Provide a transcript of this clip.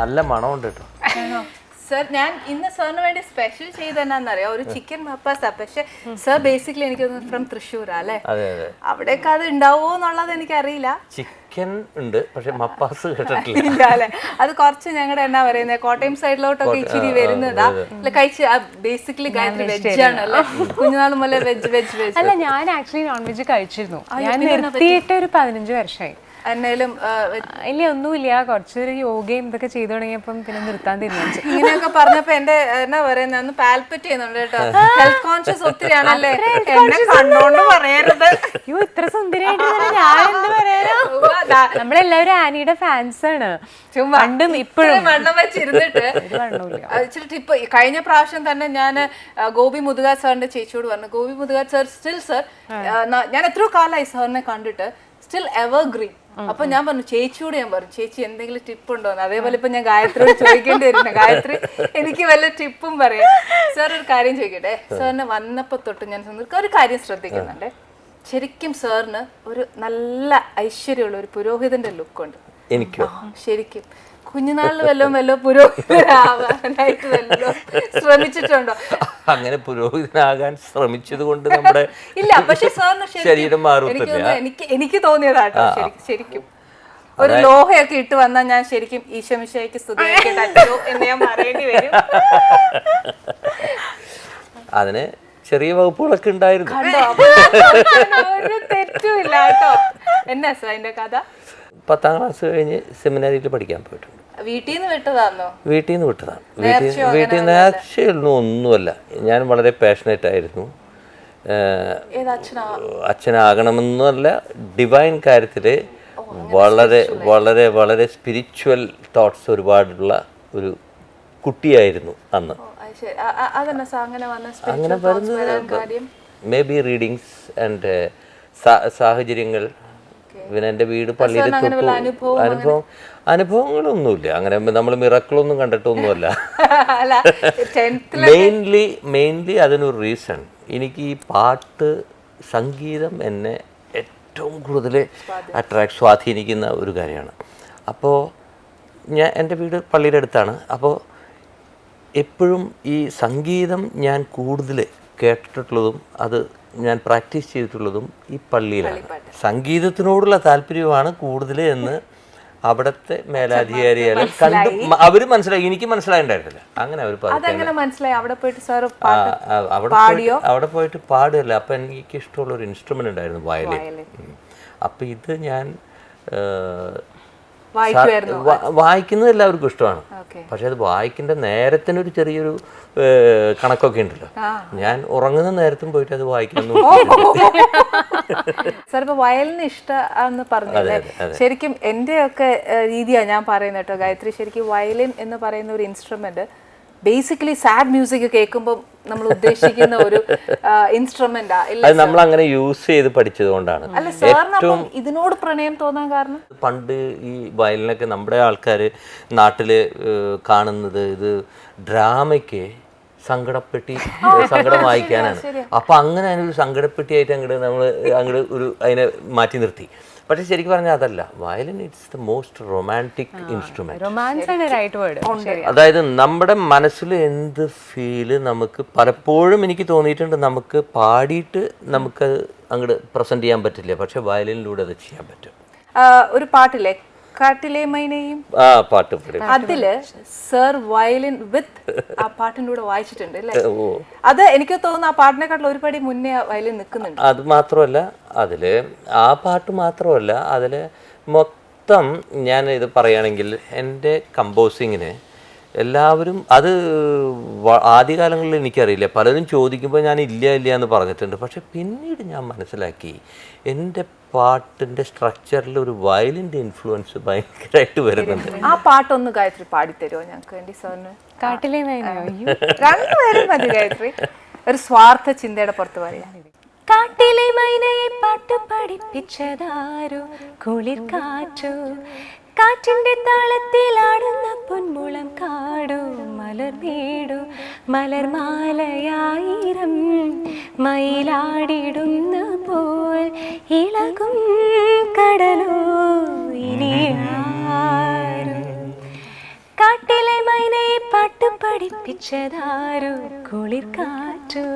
നല്ല മണമുണ്ട് കേട്ടോ. സർ ഞാൻ ഇന്ന് സാറിന് വേണ്ടി സ്പെഷ്യൽ ചെയ്തെന്നാന്നറിയാം ഒരു ചിക്കൻ മപ്പാസാ പക്ഷെ സർ ബേസിക്കലി എനിക്ക് ഫ്രം തൃശ്ശൂരാ അല്ലേ? അവിടെയൊക്കെ അത് ഉണ്ടാവോ എന്നുള്ളത് എനിക്കറിയില്ല. ചിക്കൻ ഉണ്ട് പക്ഷെ മപ്പാസ് കേട്ടിട്ടില്ല. അല്ലെ? അത് കുറച്ച് ഞങ്ങളുടെ എന്നാ പറയുന്നത് കോട്ടയം സൈഡിലോട്ടൊക്കെ ഇച്ചിരി വരുന്നതാ. അല്ല കഴിച്ച് ബേസിക്കലി ഗായത്രി വെജ് ആണ് അല്ലേ? കുഞ്ഞുനാൾ മുതലേ വെജ് വെജ് വെജ് അല്ല ഞാൻ ആക്ച്വലി നോൺ വെജ് കഴിച്ചിരുന്നു ഞാൻ നിർത്തിയിട്ട് ഒരു പതിനഞ്ച് വർഷമായി എന്നാലും ഇല്ല ഒന്നുമില്ല. കുറച്ചൊരു യോഗയും ഇതൊക്കെ ചെയ്തു തുടങ്ങിയപ്പം പിന്നെ നിർത്താൻ തീരുമാനിച്ചു. ഇങ്ങനെയൊക്കെ പറഞ്ഞപ്പോ എന്റെ എന്നാ പറയുന്നത് ഒന്ന് പാൽപ്പറ്റ് ചെയ്യുന്നുണ്ട് കേട്ടോ. ഹെൽത്ത് കോൺഷ്യസ് ഒത്തിരി ആണല്ലേ എന്നെ കണ്ടോണ്ട് പറയരുത്. അയ്യോ ഇത്ര സുന്ദരിയായിട്ട് തന്നെ ഞാൻ എന്ത് പറയാനാ ദാ, നമ്മളെല്ലാവരും ആനിയുടെ ഫാൻസ് ആണ്. പണ്ടും ഇപ്പോഴും. വണ്ണം വെച്ചിരുന്നിട്ട്. ഇച്ചിരി ടിപ്പ് കഴിഞ്ഞ പ്രാവശ്യം തന്നെ ഞാൻ ഗോപി മുതുക സാറിന്റെ ചേച്ചിയോട് പറഞ്ഞു Gopi Muthukad sir still sir ഞാൻ എത്രയോ കാലമായി സാറിനെ കണ്ടിട്ട് സ്റ്റിൽ എവർ ഗ്രീൻ അപ്പൊ ഞാൻ പറഞ്ഞു ചേച്ചിയോട് ഞാൻ പറഞ്ഞു ചേച്ചി എന്തെങ്കിലും ടിപ്പ് ഉണ്ടോ? എന്ന്. അതേപോലെ ഇപ്പൊ ഞാൻ ഗായത്രിയോട് ചോദിക്കേണ്ടി വരുന്നു. ഗായത്രി എനിക്ക് വല്ല ടിപ്പും പറയാം. സാർ ഒരു കാര്യം ചോദിക്കട്ടെ? സാറിന് വന്നപ്പോ തൊട്ട് ഞാൻ ഒരു കാര്യം ശ്രദ്ധിക്കുന്നുണ്ട്. ശരിക്കും സാറിന് ഒരു നല്ല ഐശ്വര്യമുള്ള ഒരു പുരോഹിതന്റെ ലുക്കുണ്ട് എനിക്കോ? ശരിക്കും. കുഞ്ഞുനാളിൽ വല്ലതും വല്ലോ പുരോഹിതനാകാനായിട്ട് വല്ലോ ശ്രമിച്ചിട്ടുണ്ടോ? അങ്ങനെ പുരോഹിതനാകാൻ ശ്രമിച്ചത് കൊണ്ട് നമ്മുടെ ഇല്ല പക്ഷെ സാറിന് ശരീരം മാറുന്നില്ല എനിക്ക് എനിക്ക് തോന്നിയതാട്ടോ ശരിക്കും. ഒരു ലോഹയൊക്കെ ഇട്ട് വന്നാൽ ഞാൻ ശരിക്കും ഈശോമിശയ്ക്ക് സ്തുതിക്കട്ടോ എന്ന് ഞാൻ പറയേണ്ടി വരും. അതിന് ചെറിയ വകുപ്പുകളൊക്കെ ഉണ്ടായിരുന്നു. ഒരു തെറ്റുമില്ല കേട്ടോ എന്നാ സാർ അതിന്റെ കഥ? പത്താം ക്ലാസ് കഴിഞ്ഞ് സെമിനാരിയിൽ പഠിക്കാൻ പോയിട്ടുണ്ട്. വീട്ടിൽ നിന്ന് വിട്ടതാണ്. വീട്ടിൽ നിന്ന് വിട്ടതാണ് വീട്ടിൽ വീട്ടിൽ നിന്ന് നേർച്ചയൊന്നും ഒന്നുമല്ല. ഞാൻ വളരെ പാഷനേറ്റ് ആയിരുന്നു. അച്ഛനാകണമെന്നല്ല ഡിവൈൻ കാര്യത്തിൽ വളരെ വളരെ വളരെ സ്പിരിച്വൽ തോട്ട്സ് ഒരുപാടുള്ള ഒരു കുട്ടിയായിരുന്നു അന്ന്. അങ്ങനെ വരുന്നത് മേ ബി റീഡിങ്സ് ആൻഡ് സാഹചര്യങ്ങൾ പിന്നെ എന്റെ വീട് പള്ളിയിൽ തൊട്ടു. അനുഭവം അനുഭവം അനുഭവങ്ങളൊന്നുമില്ല. അങ്ങനെ നമ്മൾ മിറക്കളൊന്നും കണ്ടിട്ടൊന്നുമല്ല. മെയിൻലി മെയിൻലി അതിനൊരു റീസൺ എനിക്ക് ഈ പാട്ട് സംഗീതം എന്നെ ഏറ്റവും കൂടുതൽ അട്രാക്ട് സ്വാധീനിക്കുന്ന ഒരു കാര്യമാണ്. അപ്പോൾ ഞാൻ എന്റെ വീട് പള്ളിയുടെ അടുത്താണ്. അപ്പോൾ എപ്പോഴും ഈ സംഗീതം ഞാൻ കൂടുതൽ കേട്ടിട്ടുള്ളതും അത് ഞാൻ പ്രാക്ടീസ് ചെയ്തിട്ടുള്ളതും ഈ പള്ളിയിലാണ്. സംഗീതത്തിനോടുള്ള താല്പര്യമാണ് കൂടുതൽ എന്ന് അവിടത്തെ മേലാധികാരിയാലും കണ്ട് അവർ മനസ്സിലായി. എനിക്ക് മനസ്സിലായിട്ടുണ്ടായിരുന്നില്ല അങ്ങനെ അവർ അവിടെ അവിടെ പോയിട്ട് പാടുകയല്ല. അപ്പം എനിക്ക് ഇഷ്ടമുള്ള ഒരു ഇൻസ്ട്രുമെന്റ് ഉണ്ടായിരുന്നു വയലിൻ. അപ്പൊ ഇത് ഞാൻ വായിക്കുന്നത് എല്ലാവർക്കും ഇഷ്ടമാണ്. പക്ഷെ അത് വായിക്കേണ്ട നേരത്തിനൊരു ചെറിയൊരു കണക്കൊക്കെ ഉണ്ടല്ലോ. ഞാൻ ഉറങ്ങുന്ന നേരത്തും പോയിട്ട് അത് വായിക്കുന്നു സാർ ഇപ്പൊ വയലിന് ഇഷ്ടം പറഞ്ഞല്ലേ? ശരിക്കും എന്റെ ഒക്കെ രീതിയാ ഞാൻ പറയുന്നത് കേട്ടോ. ഗായത്രി ശരിക്കും വയലിൻ എന്ന് പറയുന്ന ഒരു ഇൻസ്ട്രുമെന്റ് ബേസിക്കലി സാഡ് മ്യൂസിക് കേൾക്കുമ്പോൾ നമ്മൾ ഉദ്ദേശിക്കുന്ന ഒരു ഇൻസ്ട്രുമെന്റ് അത് നമ്മൾ അങ്ങനെ യൂസ് ചെയ്ത് പഠിച്ചതുകൊണ്ടാണ് അല്ല സാറിന് ഇതിനോട് പ്രണയം തോന്നാൻ കാരണം? പണ്ട് ഈ വയലിനൊക്കെ നമ്മുടെ ആൾക്കാർ നാട്ടിൽ കാണുന്നത് ഇത് ഡ്രാമയ്ക്ക് സങ്കടപ്പെട്ടി സങ്കടം വായിക്കാനാണ്. അപ്പൊ അങ്ങനെ അതിനൊരു സങ്കടപ്പെട്ടിയായിട്ട് അങ്ങോട്ട് നമ്മൾ അങ്ങോട്ട് ഒരു അതിനെ മാറ്റി നിർത്തി. പക്ഷെ ശരിക്കും പറഞ്ഞാൽ അതല്ല. Violin it's the most romantic instrument romance ആണ് റൈറ്റ് വേർഡ് അതായത് നമ്മുടെ മനസ്സിൽ എന്ത് ഫീൽ നമുക്ക് പലപ്പോഴും എനിക്ക് തോന്നിയിട്ടുണ്ട് നമുക്ക് പാടിയിട്ട് നമുക്ക് അങ്ങോട്ട് പ്രസന്റ് ചെയ്യാൻ പറ്റില്ല. പക്ഷെ വയലിനിലൂടെ അത് ചെയ്യാൻ പറ്റും. ഒരു പാട്ടില്ലേ? കാട്ടിലെ മൈനയും? ആ പാട്ട് അതിൽ സർ വയലിൻ വിത്ത് ആ പാട്ടിന്റെ കൂടെ വായിച്ചിട്ടുണ്ട് അല്ലേ? ഓ. അത് എനിക്ക് തോന്നുന്നു ആ പാട്ടിനെക്കാട്ടിൽ ഒരു പടി മുന്നേ വയലിൻ നിൽക്കുന്നുണ്ട്. അത് മാത്രമല്ല അതിൽ ആ പാട്ട് മാത്രമല്ല അതിൽ മൊത്തം ഞാൻ ഇത് പറയുകയാണെങ്കിൽ എന്റെ കമ്പോസിങ്ങിന് എല്ലാവരും അത് ആദ്യകാലങ്ങളിൽ എനിക്കറിയില്ല. പലരും ചോദിക്കുമ്പോൾ ഞാൻ ഇല്ല ഇല്ല എന്ന് പറഞ്ഞിട്ടുണ്ട്. പക്ഷെ പിന്നീട് ഞാൻ മനസ്സിലാക്കി എന്റെ പാട്ടിന്റെ സ്ട്രക്ചറിൽ ഒരു വയലിന്റെ ഇൻഫ്ലുവൻസ് ഭയങ്കരമായിട്ട് വരുന്നുണ്ട്. ആ പാട്ടൊന്ന് ഗായത്രി പാടിത്തരുമോ ഞങ്ങൾക്ക് വേണ്ടി സാറിന്? കാട്ടിലെ നൈനയോ അയ്യോ. രണ്ടുപേരും മതി ഗായത്രി. ഒരു സ്വാർത്ഥ ചിന്തയുടെ പുറത്ത് പറയാം. കാട്ടിലെ മൈനയെ പാട്ട് പഠിപ്പിച്ചതാരോ? കുളിർ കാറ്റോ കാറ്റിന്റെ താളത്തിലാടുന്ന പൊന്മുളം കാടോ മലർ വീടോ മലർമാലയായിരം മയിലാടിടുന്ന പോൽ ഇളകും കടലോ ഇനി കാട്ടിലെ മൈനയെ പാട്ട് പഠിപ്പിച്ചതാരോ കുളിർ കാറ്റു